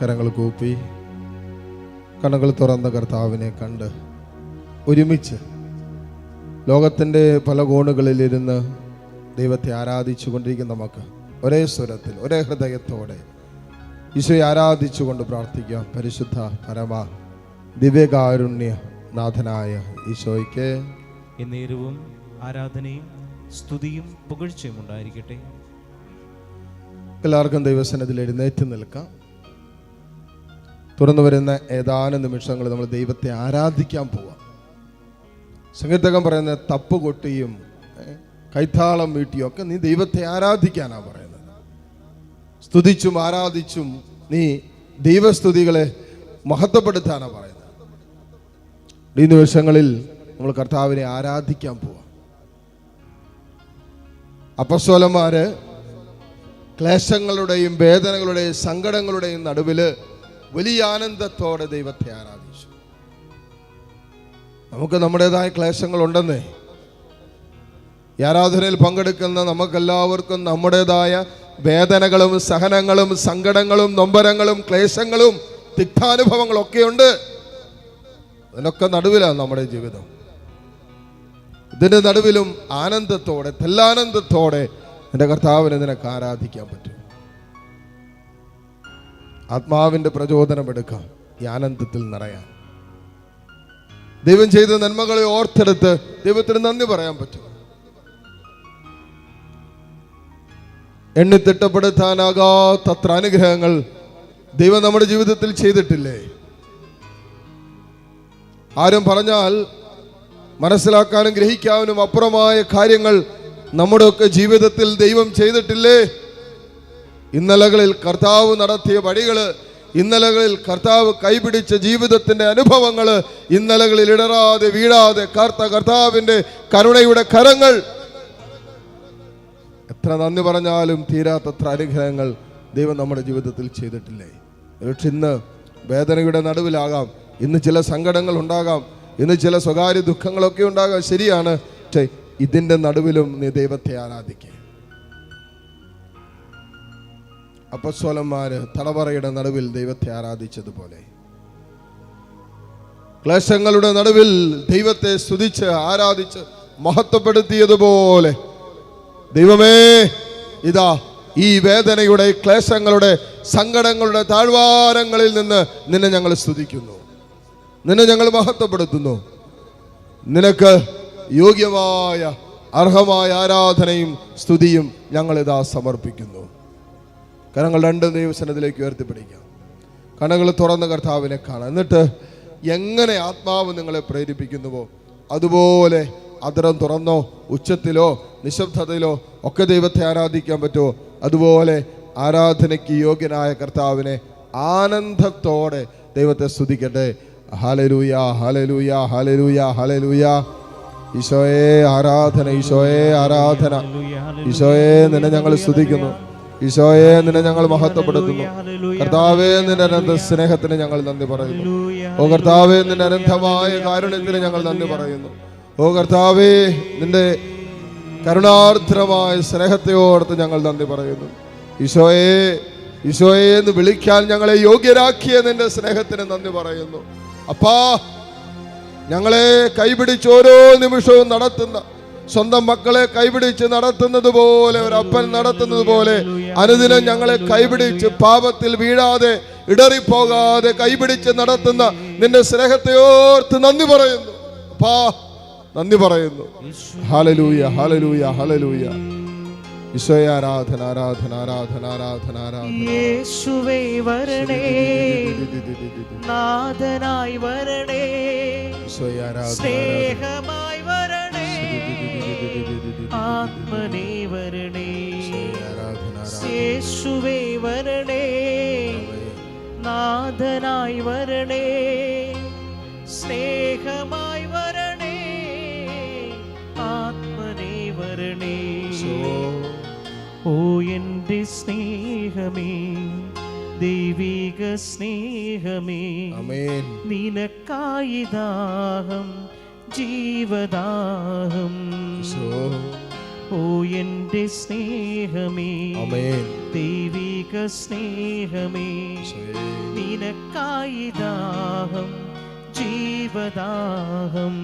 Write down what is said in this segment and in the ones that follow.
കരങ്ങൾ കൂപ്പി കണ്ണുകൾ തുറന്ന കർത്താവിനെ കണ്ട് ഒരുമിച്ച് ലോകത്തിന്റെ പല കോണുകളിലിരുന്ന് ദൈവത്തെ ആരാധിച്ചു കൊണ്ടിരിക്കുന്ന നമുക്ക് ഒരേ സ്വരത്തിൽ ഒരേ ഹൃദയത്തോടെ ഈശോയെ ആരാധിച്ചുകൊണ്ട് പ്രാർത്ഥിക്കാം. പരിശുദ്ധ പരമ ദിവ്യകാരുണ്യ നാഥനായ ഈശോയ്ക്ക് എന്നേരവും ആരാധനയും സ്തുതിയും പുകഴ്ചയും ഉണ്ടായിരിക്കട്ടെ. എല്ലാവർക്കും ദൈവസനത്തിൽ എഴുന്നേറ്റ് നിൽക്കാം. തുറന്നു വരുന്ന ഏതാനും നിമിഷങ്ങൾ നമ്മൾ ദൈവത്തെ ആരാധിക്കാൻ പോവാം. സംഗീതകം പറയുന്ന തപ്പ് കൊട്ടിയും കൈത്താളം വീട്ടിയും ഒക്കെ നീ ദൈവത്തെ ആരാധിക്കാനാണ് പറയുന്നത്. സ്തുതിച്ചും ആരാധിച്ചും നീ ദൈവസ്തുതികളെ മഹത്വപ്പെടുത്താനാണ് പറയുന്നത്. ഈ നിമിഷങ്ങളിൽ നമ്മൾ കർത്താവിനെ ആരാധിക്കാൻ പോവാം. അപ്പസ്വലന്മാര് ക്ലേശങ്ങളുടെയും വേദനകളുടെയും സങ്കടങ്ങളുടെയും നടുവിൽ വലിയ ആനന്ദത്തോടെ ദൈവത്തെ ആരാധിച്ചു. നമുക്ക് നമ്മുടേതായ ക്ലേശങ്ങളുണ്ടെന്നേ. ഈ ആരാധനയിൽ പങ്കെടുക്കുന്ന നമുക്കെല്ലാവർക്കും നമ്മുടേതായ വേദനകളും സഹനങ്ങളും സങ്കടങ്ങളും നൊമ്പരങ്ങളും ക്ലേശങ്ങളും തിക്താനുഭവങ്ങളും ഒക്കെ ഉണ്ട് അതിനൊക്കെ നടുവിലാണ് നമ്മുടെ ജീവിതം. ഇതിന്റെ നടുവിലും ആനന്ദത്തോടെ തെല്ലാനന്ദത്തോടെ എന്റെ കർത്താവിനെ നിനക്ക് ആരാധിക്കാൻ പറ്റും. ആത്മാവിന്റെ പ്രചോദനം എടുക്കാം. ഈ ആനന്ദത്തിൽ നിറയാൻ. ദൈവം ചെയ്ത നന്മകളെ ഓർത്തെടുത്ത് ദൈവത്തിന് നന്ദി പറയാൻ പറ്റും. എണ്ണിത്തിട്ടപ്പെടുത്താനാകാത്തത്ര അനുഗ്രഹങ്ങൾ ദൈവം നമ്മുടെ ജീവിതത്തിൽ ചെയ്തിട്ടില്ലേ? ആരും പറഞ്ഞാൽ മനസ്സിലാക്കാനും ഗ്രഹിക്കാനും അപ്പുറമായ കാര്യങ്ങൾ നമ്മുടെയൊക്കെ ജീവിതത്തിൽ ദൈവം ചെയ്തിട്ടില്ലേ? ഇന്നലകളിൽ കർത്താവ് നടത്തിയ വഴികൾ ഇന്നലകളിൽ കർത്താവ് കൈപിടിച്ച ജീവിതത്തിന്റെ അനുഭവങ്ങൾ ഇന്നലകളിൽ ഇടറാതെ വീഴാതെ കർത്ത കർത്താവിന്റെ കരുണയുടെ കരങ്ങൾ. എത്ര നന്ദി പറഞ്ഞാലും തീരാത്തത്ര അനുഗ്രഹങ്ങൾ ദൈവം നമ്മുടെ ജീവിതത്തിൽ ചെയ്തിട്ടില്ലേ? പക്ഷെ ഇന്ന് വേദനയുടെ നടുവിലാകാം ഇന്ന് ചില സങ്കടങ്ങൾ ഉണ്ടാകാം ഇന്ന് ചില സ്വകാര്യ ദുഃഖങ്ങളൊക്കെ ഉണ്ടാകാം. ശരിയാണ്. പക്ഷേ ഇതിന്റെ നടുവിലും നീ ദൈവത്തെ ആരാധിക്കുക. അപ്പസ്വലന്മാര് തടവറയുടെ നടുവിൽ ദൈവത്തെ ആരാധിച്ചതുപോലെ. ക്ലേശങ്ങളുടെ നടുവിൽ ദൈവത്തെ സ്തുതിച്ച് ആരാധിച്ച് മഹത്വപ്പെടുത്തിയതുപോലെ. ദൈവമേ ഇതാ ഈ വേദനയുടെ ക്ലേശങ്ങളുടെ സങ്കടങ്ങളുടെ താഴ്വാരങ്ങളിൽ നിന്ന് നിന്നെ ഞങ്ങൾ സ്തുതിക്കുന്നു. നിന്നെ ഞങ്ങൾ മഹത്വപ്പെടുത്തുന്നു. നിനക്ക് യോഗ്യമായ അർഹമായ ആരാധനയും സ്തുതിയും ഞങ്ങളിതാ സമർപ്പിക്കുന്നു. കരങ്ങൾ രണ്ട് ദൈവസനത്തിലേക്ക് ഉയർത്തിപ്പിടിക്കാം. കണങ്ങൾ തുറന്ന കർത്താവിനെ കാണാം. എന്നിട്ട് എങ്ങനെ ആത്മാവ് നിങ്ങളെ പ്രേരിപ്പിക്കുന്നുവോ അതുപോലെ അതരം തുറന്നോ ഉച്ചത്തിലോ നിശബ്ദതയിലോ ഒക്കെ ദൈവത്തെ ആരാധിക്കാൻ പറ്റുമോ അതുപോലെ ആരാധനയ്ക്ക് യോഗ്യനായ കർത്താവിനെ ആനന്ദത്തോടെ ദൈവത്തെ സ്തുതിക്കട്ടെ. ഹലലൂയ ഹലലൂയ ഹലലൂയ ഹലലൂയ ഈശോയെ ആരാധന ഈശോയെ ആരാധന. ഈശോയെ നിന്നെ ഞങ്ങൾ സ്തുതിക്കുന്നു. ഈശോയെ നിന്നെ ഞങ്ങൾ മഹത്വപ്പെടുത്തുന്നു. കർത്താവേ നിന്റെ അനന്ത സ്നേഹത്തിന് ഞങ്ങൾ നന്ദി പറയുന്നു. ഓ കർത്താവേ നിന്റെ അനന്തമായ കാരുണ്യത്തിന് ഞങ്ങൾ നന്ദി പറയുന്നു. ഓ കർത്താവേ നിന്റെ കരുണാർദ്രമായ സ്നേഹത്തെ ഓർത്ത് ഞങ്ങൾ നന്ദി പറയുന്നു. ഈശോയെ ഈശോയെ എന്ന് വിളിക്കാൻ ഞങ്ങളെ യോഗ്യരാക്കിയ നിന്റെ സ്നേഹത്തിന് നന്ദി പറയുന്നു. അപ്പാ ഞങ്ങളെ കൈപിടിച്ച് ഓരോ നിമിഷവും നടത്തുന്ന സ്വന്തം മക്കളെ കൈപിടിച്ച് നടത്തുന്നത് പോലെ ഒരു അപ്പൻ നടത്തുന്നത് പോലെ അനുദിനം ഞങ്ങളെ കൈപിടിച്ച് പാപത്തിൽ വീഴാതെ ഇടറിപ്പോകാതെ കൈപിടിച്ച് നടത്തുന്ന നിന്റെ സ്നേഹത്തെ ഓർത്ത് നന്ദി പറയുന്നു. പാ നന്ദി പറയുന്നു. ഹാലലൂയ ഹാലലൂയ ഹാലലൂയ ഈശോയെ ആരാധന ആരാധന ആരാധന ആരാധന ആരാധന. യേശുവേ വരണേ. നാഥനായി വരണേ. ഈശോയെ ആരാധന. സ്നേഹമായി വരണേ. ആത്മനേ വരണേ. യേശുവേ വരണേ. നാഥനായി വരണേ. സ്നേഹമായി വരണേ. ആത്മനേ വരണേ. ഓ എന്റെ സ്നേഹമേ ദൈവിക സ്നേഹമേ. നിനക്കായി ദാഹം ജീവദാഹം. ഓ എന്റെ സ്നേഹമേ ദൈവിക സ്നേഹമേ. നിനക്കായി ദാഹം ജീവദാഹം.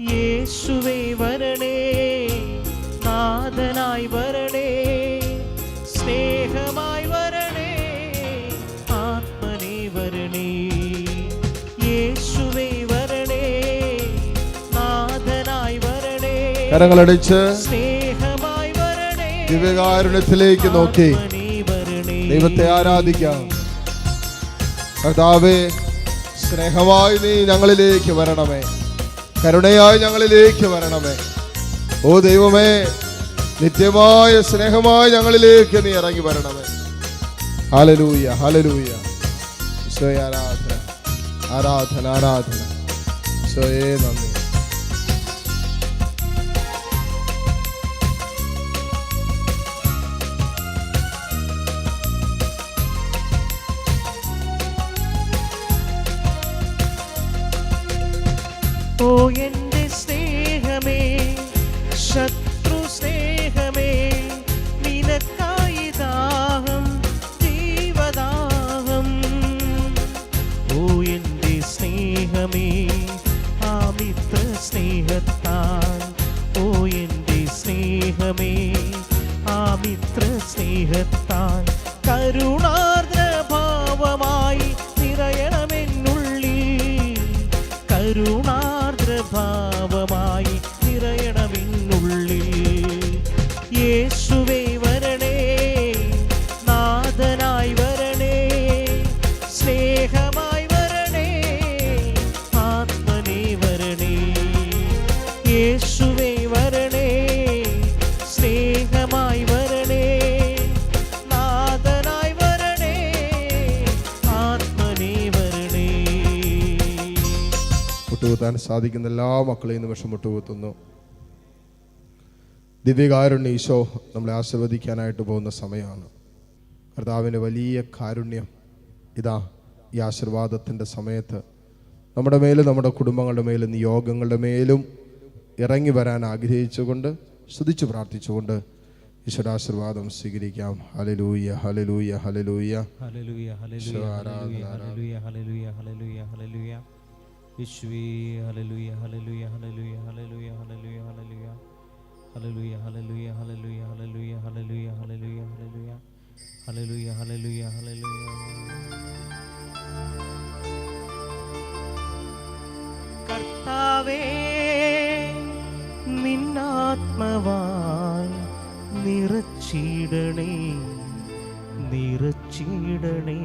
യേശുവേ വരണേ നാഥനായി വരണേ. കരങ്ങളടിച്ച് ദിവ്യകാരുണ്യത്തിലേക്ക് നോക്കി. ദൈവത്തെ ആരാധിക്കാം. കർത്താവേ സ്നേഹമായി നീ ഞങ്ങളിലേക്ക് വരണമേ. കരുണയായി ഞങ്ങളിലേക്ക് വരണമേ. ഓ ദൈവമേ നിത്യമായ സ്നേഹമായി ഞങ്ങളിലേക്ക് നീ ഇറങ്ങി വരണമേ. ഹലലൂയ ഹലലൂയ സ്വയ ആരാധന ആരാധന ആരാധന. സ്വയേ നന്ദി. ഓ എന്റെ സ്നേഹമേ ശത്രു സ്നേഹമേ നിനക്കായി ദാഹം ജീവദാഹം ഓ എന്റെ സ്നേഹമേ ആ സ്നേഹത്താൽ ഓ എന്റെ സ്നേഹമേ ആ സ്നേഹത്താൽ കരുണാർദ്ര ഭാവമായി നിറയണമെന്നുള്ളിൽ കരുണാർദ്ര ഭാവമായി മുട്ടുകുത്താൻ സാധിക്കുന്ന എല്ലാ മക്കളെയും നിമിഷം മുട്ടുകുത്തുന്നു ദിവ്യകാരുണ്യ ഈശോ നമ്മളെ ആശീർവദിക്കാനായിട്ട് പോകുന്ന സമയമാണ്. കർത്താവിന്റെ വലിയ കാരുണ്യം ഇതാ ഈ ആശീർവാദത്തിന്റെ സമയത്ത്. നമ്മുടെ മേലും നമ്മുടെ കുടുംബങ്ങളുടെ മേലും നിയോഗങ്ങളുടെ മേലും ഇറങ്ങി വരാൻ ആഗ്രഹിച്ചുകൊണ്ട് സ്തുതിച്ച് പ്രാർത്ഥിച്ചുകൊണ്ട് ഈശ്വരാശീർവാദം സ്വീകരിക്കാം. ഹലലൂയ ഹലലൂയ ഹലലൂയ ഹലലൂയ ഹലലൂയ ഹലലൂയ ഹലലൂയ ഹലലൂയ ഹലലൂയ യേശുവേ ഹല്ലേലൂയ ഹല്ലേലൂയ ഹല്ലേലൂയ ഹല്ലേലൂയ ഹല്ലേലൂയ ഹല്ലേലൂയ ഹല്ലേലൂയ ഹല്ലേലൂയ ഹല്ലേലൂയ ഹല്ലേലൂയ ഹല്ലേലൂയ ഹല്ലേലൂയ ഹല്ലേലൂയ ഹല്ലേലൂയ ഹല്ലേലൂയ ഹല്ലേലൂയ കർത്താവേ നിന്നാത്മവാൽ നിറച്ചിടണേ നിറച്ചിടണേ